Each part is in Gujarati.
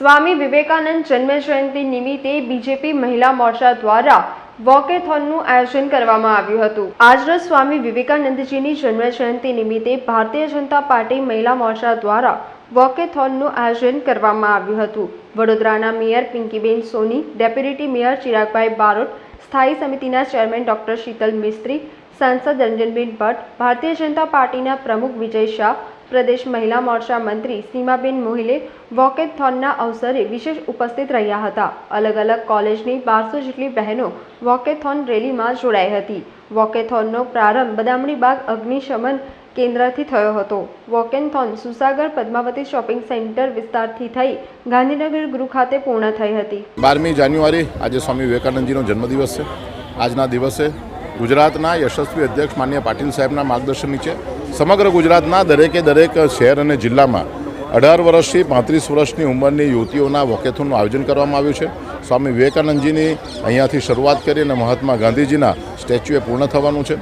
સ્વામી વિવેકાનંદ જન્મ જયંતિ નિમિત્તે બીજેપી મહિલા મોરચા દ્વારા વોકેથોનનું આયોજન કરવામાં આવ્યું હતું. આજરોજ સ્વામી વિવેકાનંદજીની જન્મ જયંતિ નિમિત્તે ભારતીય જનતા પાર્ટી મહિલા મોરચા દ્વારા વોકેથોનનું આયોજન કરવામાં આવ્યું હતું. વડોદરાના mayor Pinkiben Soni, deputy mayor Chiragbhai Barot, સ્થાયી સમિતિના ચેરમેન ડોક્ટર શીતલ મિસ્ત્રી, સાંસદ રંજનબેન ભટ્ટ, ભારતીય જનતા પાર્ટીના પ્રમુખ વિજય શાહ પ્રદેશ મહિલા મોરચા મંત્રી સીમાબેન મોહિલે વોકેથોનના અવસરે વિશેષ ઉપસ્થિત રહ્યા હતા. અલગ અલગ કોલેજની બારસો જેટલી બહેનો વોકેથોન રેલીમાં જોડાઈ હતી. વોકેથોનનો પ્રારંભ બદામણી બાગ અગ્નિશમન કેન્દ્રથી થયો હતો. વોકેથોન સુસાગર પદ્માવતી શોપિંગ સેન્ટર વિસ્તારથી થઈ ગાંધીનગર ગૃહ ખાતે પૂર્ણ થઈ હતી. બારમી જાન્યુઆરી આજે સ્વામી વિવેકાનંદજીનો જન્મદિવસ છે. આજના દિવસે ગુજરાતના યશસ્વી અધ્યક્ષ માન્ય પાટીલ સાહેબના માર્ગદર્શન નીચે સમગ્ર ગુજરાતના દરેકે દરેક શહેર અને જિલ્લામાં અઢાર વર્ષથી પાંત્રીસ વર્ષની ઉંમરની યુવતીઓના વોકેથોનનું આયોજન કરવામાં આવ્યું છે. સ્વામી વિવેકાનંદજીની અહીંયાથી શરૂઆત કરી અને મહાત્મા ગાંધીજીના સ્ટેચ્યુએ પૂર્ણ થવાનું છે.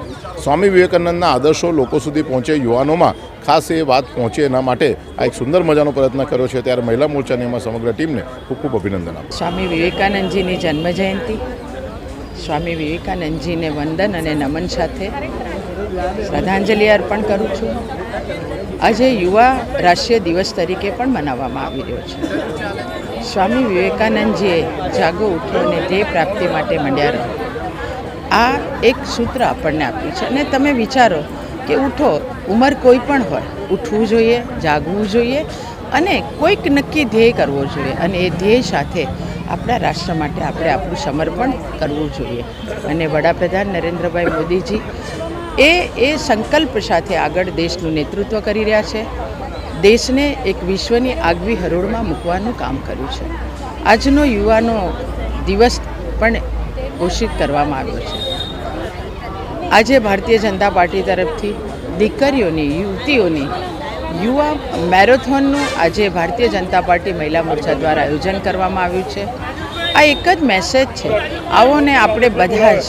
સ્વામી વિવેકાનંદના આદર્શો લોકો સુધી પહોંચે યુવાનોમાં ખાસ એ વાત પહોંચે એના માટે આ એક સુંદર મજાનો પ્રયત્ન કર્યો છે. ત્યારે મહિલા મોરચાની એમાં સમગ્ર ટીમને ખૂબ ખૂબ અભિનંદન આપું સ્વામી વિવેકાનંદજીની જન્મજયંતિ, સ્વામી વિવેકાનંદજીને વંદન અને નમન સાથે. શ્રદ્ધાંજલિ અર્પણ કરું છું. આજે યુવા રાષ્ટ્રીય દિવસ તરીકે પણ મનાવવામાં આવી રહ્યો છે. સ્વામી વિવેકાનંદજીએ જાગો ઉઠો અને ધ્યેય પ્રાપ્તિ માટે મંડ્યા રહો. આ એક સૂત્ર આપણને આપ્યું છે અને તમે વિચારો કે ઉઠો, ઉંમર કોઈ પણ હોય, ઉઠવું જોઈએ, જાગવું જોઈએ અને કોઈક નક્કી ધ્યેય કરવો જોઈએ અને એ ધ્યેય સાથે આપણા રાષ્ટ્ર માટે આપણે આપણું સમર્પણ કરવું જોઈએ. અને વડાપ્રધાન નરેન્દ્રભાઈ મોદીજી એ એ સંકલ્પ સાથે આગળ દેશનું નેતૃત્વ કરી રહ્યા છે. દેશને એક વિશ્વની આગવી હરોળમાં મૂકવાનું કામ કર્યું છે. આજનો યુવાનો દિવસ પણ ઘોષિત કરવામાં આવ્યો છે. આજે ભારતીય જનતા પાર્ટી તરફથી દીકરીઓની, યુવતીઓની યુવા મેરેથોનનું આજે ભારતીય જનતા પાર્ટી મહિલા મોરચા દ્વારા આયોજન કરવામાં આવ્યું છે. આ એક જ મેસેજ છે. આવો ને આપણે બધા જ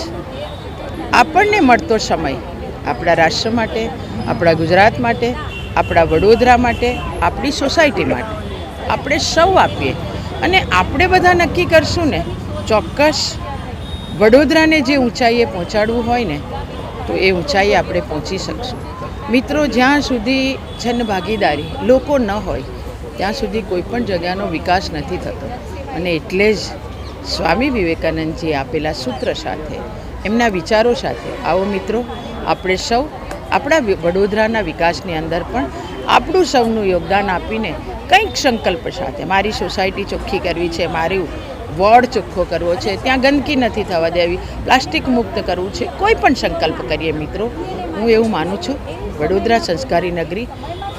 આપણને મળતો સમય આપણા રાષ્ટ્ર માટે, આપણા ગુજરાત માટે, આપણા વડોદરા માટે, આપણી સોસાયટી માટે. આપણે સૌ આપીએ. અને આપણે બધા નક્કી કરશું ને, ચોક્કસ વડોદરાને જે ઊંચાઈએ પહોંચાડવું હોય ને, તો એ ઊંચાઈએ આપણે પહોંચી શકશું. મિત્રો, જ્યાં સુધી જનભાગીદારી લોકો ન હોય, ત્યાં સુધી કોઈ પણ જગ્યાનો વિકાસ નથી થતો. અને એટલે જ સ્વામી વિવેકાનંદજીએ આપેલા સૂત્ર સાથે, એમના વિચારો સાથે, આવો મિત્રો આપણે સૌ, આપણા વડોદરાના વિકાસની અંદર પણ આપણું સૌનું યોગદાન આપીને કંઈક સંકલ્પ સાથે, મારી સોસાયટી ચોખ્ખી કરવી છે, મારું વોર્ડ ચોખ્ખો કરવો છે, ત્યાં ગંદકી નથી થવા દેવી, પ્લાસ્ટિક મુક્ત કરવું છે, કોઈ પણ સંકલ્પ કરીએ મિત્રો. હું એવું માનું છું, વડોદરા સંસ્કારી નગરી